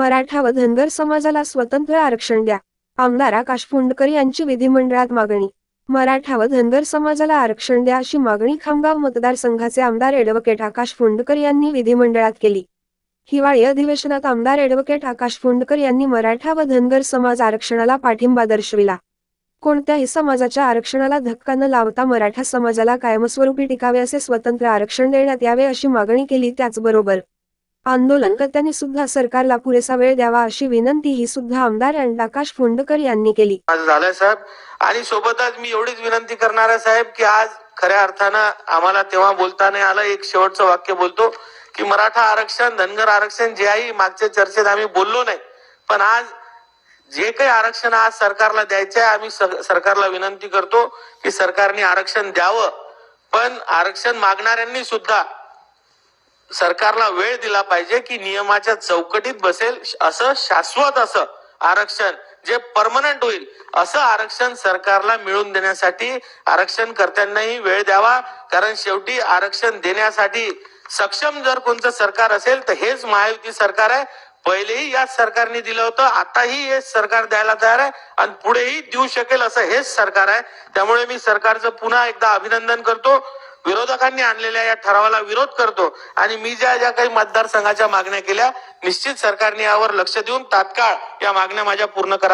मराठा व धनगर समाजाला स्वतंत्र आरक्षण द्या. आमदार आकाश फुंडकर यांची विधिमंडळात मागणी. मराठा व धनगर समाजाला आरक्षण द्या अशी मागणी खामगाव मतदारसंघाचे आमदार ॲडव्होकेट आकाश फुंडकर यांनी विधिमंडळात केली. हिवाळी अधिवेशनात आमदार ॲडव्होकेट आकाश फुंडकर यांनी मराठा व धनगर समाज आरक्षणाला पाठिंबा दर्शविला. कोणत्याही समाजाच्या आरक्षणाला धक्का न लावता मराठा समाजाला कायमस्वरूपी टिकावे असे स्वतंत्र आरक्षण देण्यात यावे अशी मागणी केली त्याचबरोबर आंदोलनकर्त्यांनी सुद्धा सरकारला पुरेसा वेळ द्यावा अशी विनंती ही सुद्धा आमदार आकाश फोंडकर यांनी केली. माझं झालं साहेब. आणि सोबतच मी एवढीच विनंती करणार आहे साहेब की आज खऱ्या अर्थानं आम्हाला तेव्हा बोलता नाही आलं एक शेवटचं वाक्य बोलतो की मराठा आरक्षण धनगर आरक्षण जे आहे मागच्या चर्चेत आम्ही बोललो नाही पण आज जे काही आरक्षण आज सरकारला द्यायचं आहे आम्ही सरकारला विनंती करतो की सरकारने आरक्षण द्यावं. पण आरक्षण मागणाऱ्यांनी सुद्धा सरकारला वेळ दिला पाहिजे की नियमाच्या चौकटीत बसेल असं शाश्वत असं आरक्षण जे परमनंट होईल असं आरक्षण सरकारला मिळवून देण्यासाठी आरक्षण कर्त्यांनाही वेळ द्यावा. कारण शेवटी आरक्षण देण्यासाठी सक्षम जर कोणतं सरकार असेल तर हेच महायुती सरकार आहे. पहिलेही याच सरकारने दिलं होतं आताही हे सरकार द्यायला तयार आहे आणि पुढेही देऊ शकेल असं हेच सरकार आहे. त्यामुळे मी सरकारचं पुन्हा एकदा अभिनंदन करतो. विरोधकांनी आणलेल्या या ठरावाला विरोध करतो आणि मी ज्या ज्या काही मतदारसंघाच्या मागण्या केल्या निश्चित सरकारने यावर लक्ष देऊन तात्काळ या मागण्या माझ्या पूर्ण करा